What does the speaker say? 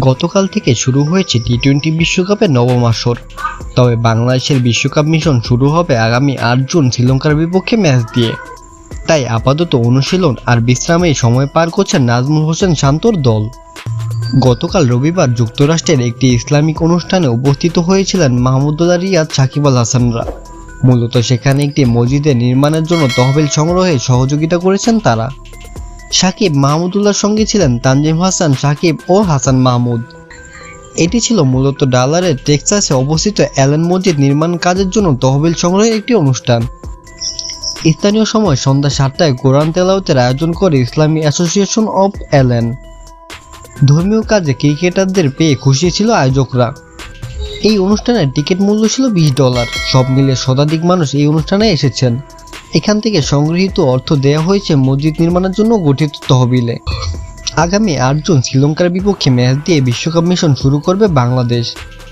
গতকাল থেকে শুরু হয়েছে টি টোয়েন্টি বিশ্বকাপের নবম আসর। তবে বাংলাদেশের বিশ্বকাপ মিশন শুরু হবে আগামী আট জুন শ্রীলঙ্কার বিপক্ষে ম্যাচ দিয়ে। তাই আপাতত অনুশীলন আর বিশ্রামে সময় পার করছেন নাজমুল হোসেন শান্তর দল। গতকাল রবিবার যুক্তরাষ্ট্রের একটি ইসলামিক অনুষ্ঠানে উপস্থিত হয়েছিলেন মাহমুদুল্লাহ রিয়াদ সাকিব আল হাসানরা। মূলত সেখানে একটি মসজিদের নির্মাণের জন্য তহবিল সংগ্রহে সহযোগিতা করেছেন তারা। সাকিব মাহমুদুল্লাহর সঙ্গে ছিলেন তানজিম হাসান, সাকিব ও হাসান মাহমুদ। এটি ছিল মূলত ডালারের টেক্সাসে অবস্থিত অ্যালেন মসজিদ নির্মাণ কাজের জন্য তহবিল সংগ্রহের একটি অনুষ্ঠান। স্থানীয় সময় সন্ধ্যা সাতটায় কোরআন তেলাওতের আয়োজন করে ইসলামী অ্যাসোসিয়েশন অব অ্যালেন। ধর্মীয় কাজে ক্রিকেটারদের পেয়ে খুশি ছিল আয়োজকরা। এই অনুষ্ঠানের টিকিট মূল্য ছিল বিশ ডলার। সব মিলে শতাধিক মানুষ এই অনুষ্ঠানে এসেছেন। এখান থেকে সংগৃহীত অর্থ দেওয়া হয়েছে মসজিদ নির্মাণের জন্য গঠিত তহবিলে। আগামী আটজন শ্রীলঙ্কার বিপক্ষে ম্যাচ দিয়ে বিশ্বকাপ মিশন শুরু করবে বাংলাদেশ।